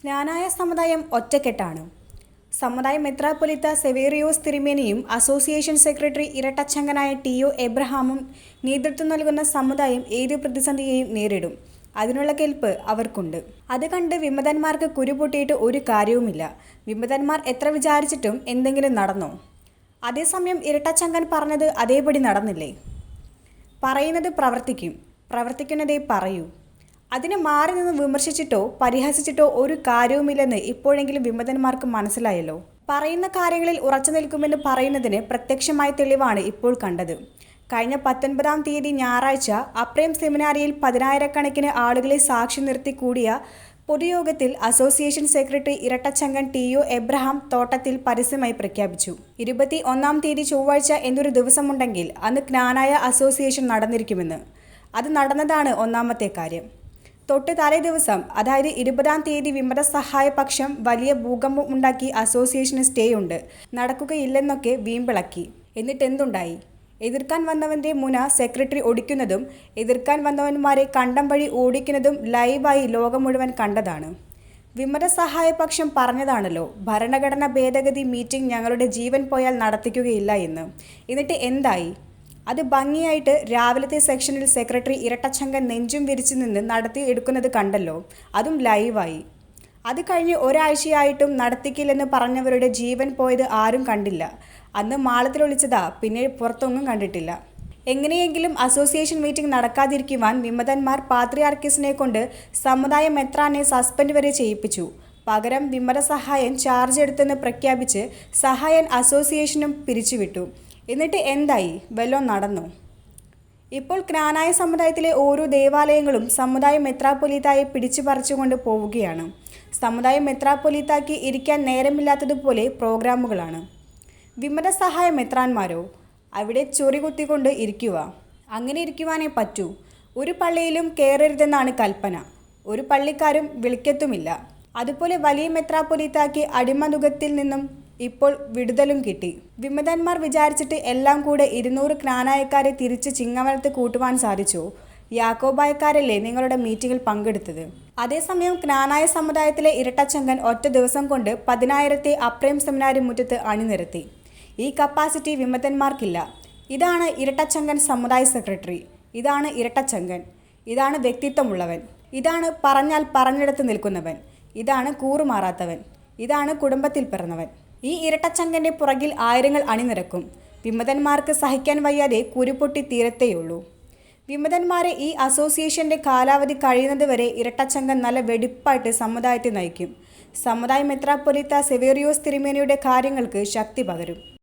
ജ്ഞാനായ സമുദായം ഒറ്റക്കെട്ടാണ്. സമുദായ മെത്രാപ്പൊലിത്ത സെവേറിയോസ് തിരുമേനിയും അസോസിയേഷൻ സെക്രട്ടറി ഇരട്ടച്ചങ്കനായ ടി ഒ എബ്രഹാമും നേതൃത്വം നൽകുന്ന സമുദായം ഏത് പ്രതിസന്ധിയെയും നേരിടും. അതിനുള്ള കെൽപ്പ് അവർക്കുണ്ട്. അത് കണ്ട് വിമതന്മാർക്ക് കുരുപൊട്ടിയിട്ട് ഒരു കാര്യവുമില്ല. വിമതന്മാർ എത്ര വിചാരിച്ചിട്ടും എന്തെങ്കിലും നടന്നോ? അതേസമയം ഇരട്ടച്ചങ്കൻ പറഞ്ഞത് അതേപടി നടന്നില്ലേ? പറയുന്നത് പ്രവർത്തിക്കും. പ്രവർത്തിക്കുന്നതേ പറയൂ. അതിന് മാറി നിന്ന് വിമർശിച്ചിട്ടോ പരിഹസിച്ചിട്ടോ ഒരു കാര്യവുമില്ലെന്ന് ഇപ്പോഴെങ്കിലും വിമതന്മാർക്ക് മനസ്സിലായല്ലോ. പറയുന്ന കാര്യങ്ങളിൽ ഉറച്ചു നിൽക്കുമെന്ന് പറയുന്നതിന് പ്രത്യക്ഷമായ തെളിവാണ് ഇപ്പോൾ കണ്ടത്. കഴിഞ്ഞ പത്തൊൻപതാം തീയതി ഞായറാഴ്ച അപ്രേം സെമിനാരിയിൽ പതിനായിരക്കണക്കിന് ആളുകളെ സാക്ഷി നിർത്തി കൂടിയ പൊതുയോഗത്തിൽ അസോസിയേഷൻ സെക്രട്ടറി ഇരട്ടച്ചങ്കൻ ടി യു എബ്രഹാം തോട്ടത്തിൽ പരസ്യമായി പ്രഖ്യാപിച്ചു. ഇരുപത്തി ഒന്നാം തീയതി ചൊവ്വാഴ്ച എന്നൊരു ദിവസമുണ്ടെങ്കിൽ അന്ന് ജ്ഞാനായ അസോസിയേഷൻ നടന്നിരിക്കുമെന്ന്. അത് നടന്നതാണ് ഒന്നാമത്തെ കാര്യം. തൊട്ട് തലേ ദിവസം അതായത് ഇരുപതാം തീയതി വിമത സഹായ പക്ഷം വലിയ ഭൂകമ്പം ഉണ്ടാക്കി അസോസിയേഷന് സ്റ്റേ ഉണ്ട് നടക്കുകയില്ലെന്നൊക്കെ വീമ്പിളക്കി. എന്നിട്ട് എന്തുണ്ടായി എതിർക്കാൻ വന്നവന്റെ മുന സെക്രട്ടറി ഒടിക്കുന്നതും എതിർക്കാൻ വന്നവന്മാരെ കണ്ടം വഴി ഓടിക്കുന്നതും ലൈവായി ലോകം മുഴുവൻ കണ്ടതാണ്. വിമത സഹായപക്ഷം പറഞ്ഞതാണല്ലോ ഭരണഘടന ഭേദഗതി മീറ്റിംഗ് ഞങ്ങളുടെ ജീവൻ പോയാൽ നടത്തിക്കുകയില്ല എന്ന്. എന്നിട്ട് എന്തായി? അത് ഭംഗിയായിട്ട് രാവിലത്തെ സെക്ഷനിൽ സെക്രട്ടറി ഇരട്ടച്ചങ്കൻ നെഞ്ചും വിരിച്ചു നിന്ന് നടത്തി എടുക്കുന്നത് കണ്ടല്ലോ. അതും ലൈവായി. അത് കഴിഞ്ഞ് ഒരാഴ്ചയായിട്ടും നടത്തിക്കില്ലെന്ന് പറഞ്ഞവരുടെ ജീവൻ പോയത് ആരും കണ്ടില്ല. അന്ന് മാളത്തിൽ ഒളിച്ചതാ പിന്നെ പുറത്തൊന്നും കണ്ടിട്ടില്ല. എങ്ങനെയെങ്കിലും അസോസിയേഷൻ മീറ്റിംഗ് നടക്കാതിരിക്കുവാൻ വിമതന്മാർ പാത്രിയാർക്കിസിനെ കൊണ്ട് സമുദായ മെത്രാനെ സസ്പെൻഡ് വരെ ചെയ്യിപ്പിച്ചു. പകരം വിമത സഹായൻ ചാർജ് എടുത്തെന്ന് പ്രഖ്യാപിച്ച് സഹായൻ അസോസിയേഷനും പിരിച്ചുവിട്ടു. എന്നിട്ട് എന്തായി? വല്ലോ നടന്നു. ഇപ്പോൾ ക്നാനായ സമുദായത്തിലെ ഓരോ ദേവാലയങ്ങളും സമുദായ മെത്രാപ്പൊലീത്തായി പിടിച്ചു പറിച്ചുകൊണ്ട് പോവുകയാണ്. സമുദായ മെത്രാപ്പൊലീത്താക്കി ഇരിക്കാൻ നേരമില്ലാത്തതുപോലെ പ്രോഗ്രാമുകളാണ്. വിമത സഹായ മെത്രാന്മാരോ അവിടെ ചൊറി കുത്തിക്കൊണ്ട് ഇരിക്കുക. അങ്ങനെ ഇരിക്കുവാനേ പറ്റൂ. ഒരു പള്ളിയിലും കയറരുതെന്നാണ് കൽപ്പന. ഒരു പള്ളിക്കാരും വിളിക്കത്തുമില്ല. അതുപോലെ വലിയ മെത്രാപ്പൊലീത്താക്കി അടിമനുഖത്തിൽ നിന്നും ഇപ്പോൾ വിടുതലും കിട്ടി. വിമതന്മാർ വിചാരിച്ചിട്ട് എല്ലാം കൂടെ ഇരുന്നൂറ് ജ്ഞാനായക്കാരെ തിരിച്ച് ചിങ്ങവനത്ത് കൂട്ടുവാൻ സാധിച്ചു. യാക്കോബായക്കാരല്ലേ നിങ്ങളുടെ മീറ്റിംഗിൽ പങ്കെടുത്തത്. അതേസമയം ക്നാനായ സമുദായത്തിലെ ഇരട്ടച്ചങ്കൻ ഒറ്റ ദിവസം കൊണ്ട് പതിനായിരത്തെ അപ്രേം സെമിനാരി മുറ്റത്ത് അണിനിരത്തി. ഈ കപ്പാസിറ്റി വിമതന്മാർക്കില്ല. ഇതാണ് ഇരട്ടച്ചങ്കൻ സമുദായ സെക്രട്ടറി. ഇതാണ് ഇരട്ടച്ചങ്കൻ. ഇതാണ് വ്യക്തിത്വമുള്ളവൻ. ഇതാണ് പറഞ്ഞാൽ പറഞ്ഞിടത്ത് നിൽക്കുന്നവൻ. ഇതാണ് കൂറുമാറാത്തവൻ. ഇതാണ് കുടുംബത്തിൽ പിറന്നവൻ. ഈ ഇരട്ടച്ചങ്കന്റെ പുറകിൽ ആയിരങ്ങൾ അണിനിരക്കും. വിമതന്മാർക്ക് സഹിക്കാൻ വയ്യാതെ കുരുപൊട്ടി തീരത്തേയുള്ളൂ. വിമതന്മാരെ ഈ അസോസിയേഷന്റെ കാലാവധി കഴിയുന്നതുവരെ ഇരട്ടച്ചങ്കൻ നല്ല വെടിപ്പായിട്ട് സമുദായത്തെ നയിക്കും. സമുദായ മെത്രാപ്പൊലിത്ത സെവേറിയോസ് തിരുമേനിയുടെ കാര്യങ്ങൾക്ക് ശക്തി പകരും.